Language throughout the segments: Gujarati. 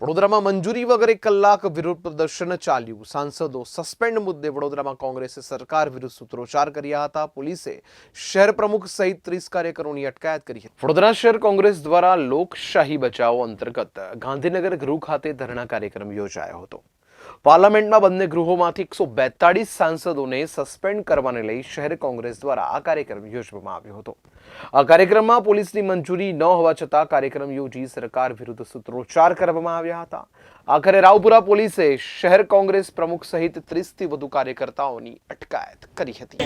વડોદરામાં મંજૂરી વગર એક કલાક વિરોધ પ્રદર્શન ચાલ્યું. સાંસદો સસ્પેન્ડ મુદ્દે વડોદરામાં કોંગ્રેસે સરકાર વિરુદ્ધ સૂત્રોચ્ચાર કર્યા હતા. પોલીસે શહેર પ્રમુખ સહિત ત્રીસ કાર્યકરોની અટકાયત કરી હતી. વડોદરા શહેર કોંગ્રેસ દ્વારા લોકશાહી બચાવો અંતર્ગત ગાંધીનગર ગૃહ ખાતે ધરણા કાર્યક્રમ યોજાયો હતો. પાર્લામેન્ટના બંને ગૃહોમાંથી એકસો બેતાળીસ સાંસદોને સસ્પેન્ડ કરવાને લઈ શહેર કોંગ્રેસ દ્વારા આ કાર્યક્રમ યોજવામાં આવ્યો હતો. આ કાર્યક્રમમાં પોલીસની મંજૂરી ન હોવા છતાં કાર્યક્રમ યોજી સરકાર વિરુદ્ધ સૂત્રોચ્ચાર કરવામાં આવ્યા હતા. આખરે રાવપુરા પોલીસે શહેર કોંગ્રેસ પ્રમુખ સહિત ત્રીસથી વધુ કાર્યકર્તાઓની અટકાયત કરી હતી.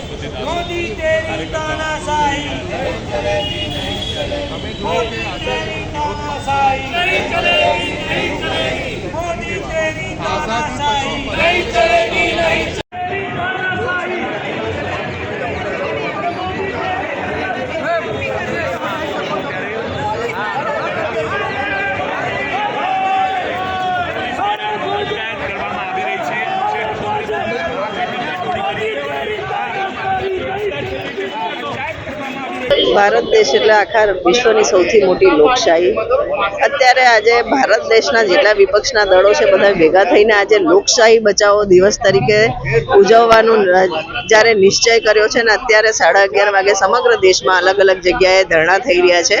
Nossa, ભારત દેશ એટલે આખા વિશ્વની સૌથી મોટી લોકશાહી. અત્યારે આજે ભારત દેશના જેટલા વિપક્ષના દળો છે, બધા ભેગા થઈને આજે લોકશાહી બચાવો દિવસ તરીકે ઉજવવાનું જ્યારે નિશ્ચય કર્યો છે ને અત્યારે સાડા અગિયાર વાગે સમગ્ર દેશમાં અલગ અલગ જગ્યાએ ધરણા થઈ રહ્યા છે.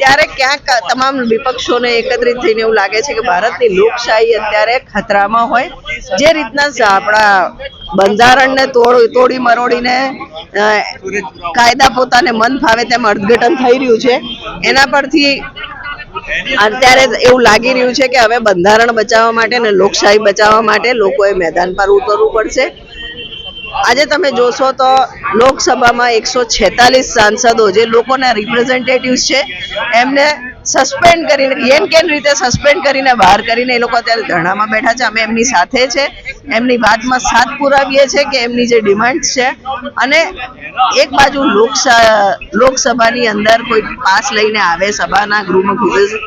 ત્યારે ક્યાંક તમામ વિપક્ષોને એકત્રિત થઈને એવું લાગે છે કે ભારતની લોકશાહી અત્યારે ખતરામાં હોય. જે રીતના આપણા બંધારણને તોડ, તોડી મરોડીને કાયદા પોતાને મન ફાવે તેમ અર્થઘટન થઈ રહ્યું છે. એના પરથી અત્યારે એવું લાગી રહ્યું છે કે હવે બંધારણ બચાવવા માટે ને લોકશાહી બચાવવા માટે લોકોએ મેદાન પર ઉતરવું પડશે. આજે તમે જોશો તો લોકસભામાં એકસો છેતાલીસ સાંસદો જે લોકોના રિપ્રેઝેન્ટેટિવ્સ છે, એમને સસ્પેન્ડ કરીને, એમ કેમ રીતે સસ્પેન્ડ કરીને બહાર કરીને એ લોકો અત્યારે ધરણામાં બેઠા છે? અમે એમની સાથે છે. એમની વાતમાં સાથ પુરાવીએ છીએ કે એમની જે ડિમાન્ડ છે. અને એક બાજુ લોકસભા લોકસભાની અંદર કોઈ પાસ લઈને આવે, સભાના ગૃહમાં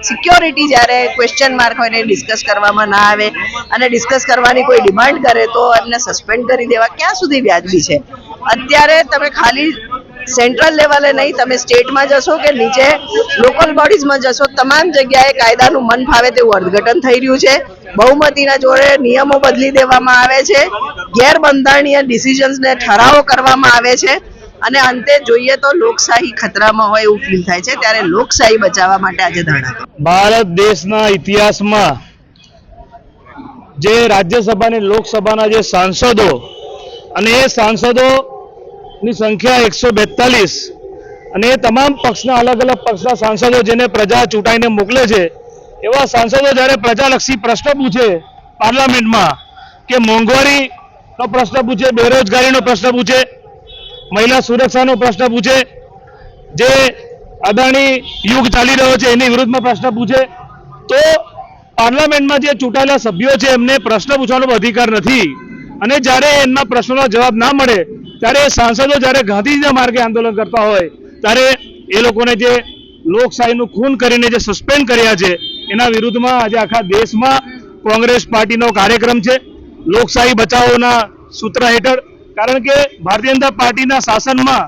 સિક્યોરિટી જ્યારે ક્વેશ્ચન માર્ક હોય ને ડિસ્કસ કરવામાં ના આવે અને ડિસ્કસ કરવાની કોઈ ડિમાન્ડ કરે તો એમને સસ્પેન્ડ કરી દેવા. ક્યાં સુધી વ્યાજબી છે? અત્યારે તમે ખાલી સેન્ટ્રલ લેવલે નહીં, તમે સ્ટેટમાં જશો કે નીચે લોકલ બોડીઝમાં જશો, તમામ જગ્યાએ કાયદાનું મન ફાવે તેવું અર્થઘટન થઈ રહ્યું છે. બહુમતીના જોડે નિયમો બદલી દેવામાં આવે છે. ગેરબંધારણીય ડિસિઝન્સને ઠરાવો કરવામાં આવે છે. અને અંતે જોઈએ તો લોકશાહી ખતરામાં હોય એવું ફીલ થાય છે. ત્યારે લોકશાહી બચાવવા માટે આજે ધરણા ભારત દેશના ઇતિહાસમાં જે રાજ્યસભા અને લોકસભાના જે સાંસદો અને એ સાંસદોની સંખ્યા એકસો બેતાલીસ. અને એ તમામ પક્ષના અલગ અલગ પક્ષના સાંસદો જેને પ્રજા ચૂંટાઈને મોકલે છે, એવા સાંસદો જ્યારે પ્રજાલક્ષી પ્રશ્ન પૂછે પાર્લામેન્ટમાં કે મોંઘવારીનો પ્રશ્ન પૂછે, બેરોજગારીનો પ્રશ્ન પૂછે, મહિલા સુરક્ષાનો પ્રશ્ન પૂછે, જે અદાણી યુગ ચાલી રહ્યો છે એની વિરુદ્ધમાં પ્રશ્ન પૂછે, તો પાર્લામેન્ટમાં જે ચૂંટાયેલા સભ્યો છે એમને પ્રશ્ન પૂછવાનો અધિકાર નથી. અને જ્યારે એમના પ્રશ્નોનો જવાબ ના મળે ત્યારે સાંસદો જ્યારે ગાંધીજીના માર્ગે આંદોલન કરતા હોય, ત્યારે એ લોકોને જે લોકશાહીનું ખૂન કરીને જે સસ્પેન્ડ કર્યા છે, એના વિરુદ્ધમાં આજે આખા દેશમાં કોંગ્રેસ પાર્ટીનો કાર્યક્રમ છે. લોકશાહી બચાવોના સૂત્ર હેઠળ, કારણ કે ભારતીય જનતા પાર્ટીના શાસનમાં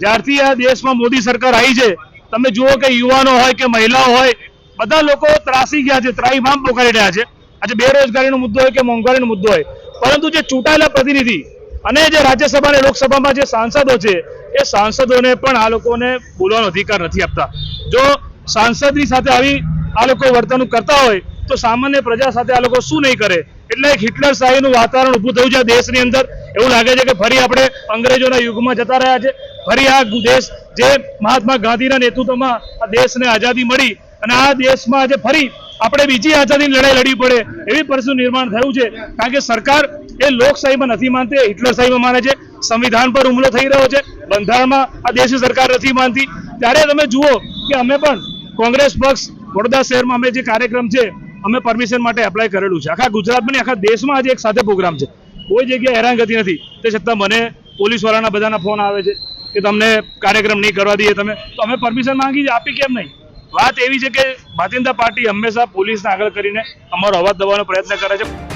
જ્યારથી આ દેશમાં મોદી સરકાર આવી છે, તમે જુઓ કે યુવાનો હોય કે મહિલાઓ હોય, બધા લોકો ત્રાસી ગયા છે ત્રાહીમામ પોકારી રહ્યા છે. આજે બેરોજગારીનો મુદ્દો હોય કે મોંઘવારીનો મુદ્દો હોય, પરંતુ જે ચૂંટાયેલા પ્રતિનિધિ અને જે રાજ્યસભા અને લોકસભામાં જે સાંસદો છે, એ સાંસદોને પણ આ લોકોને બોલવાનો અધિકાર નથી આપતા. જો સાંસદની સાથે આવી આ લોકો વર્તણૂક કરતા હોય, તો સામાન્ય પ્રજા સાથે આ લોકો શું નહીં કરે? એટલે એક હિટલર શાહીનું વાતાવરણ ઊભું થયું છે દેશની અંદર. એવું લાગે છે કે ફરી આપણે અંગ્રેજોના યુગમાં જતા રહ્યા છે. ફરી આ દેશ જે મહાત્મા ગાંધીના નેતૃત્વમાં આ દેશને આઝાદી મળી અને આ દેશમાં આજે ફરી આપણે બીજી આઝાદીની લડાઈ લડવી પડે એવી પરિસ્થિતિ નિર્માણ થયું છે. કારણ કે સરકાર એ લોકશાહીમાં નથી માનતી હિટલરશાહીમાં માને છે. સંવિધાન પર હુમલો થઈ રહ્યો છે. બંધારણમાં આ દેશની સરકાર નથી માનતી. ત્યારે તમે જુઓ કે અમે પણ કોંગ્રેસ પક્ષ વડોદરા શહેરમાં અમે જે કાર્યક્રમ છે, અમે પરમિશન માટે એપ્લાય કરેલું છે. આખા ગુજરાતમાં આખા દેશમાં આજે એક સાથે પ્રોગ્રામ છે. કોઈ જગ્યાએ હેરાનગતિ નથી. તે છતાં મને પોલીસવાળાના બધાના ફોન આવે છે કે તમને કાર્યક્રમ નહીં કરવા દઈએ તમે. તો અમે પરમિશન માંગી આપી કેમ નહીં? વાત એવી છે કે ભારતીય પાર્ટી હંમેશા પોલીસને આગળ કરીને અમારો અવાજ દબાવવાનો પ્રયત્ન કરે છે.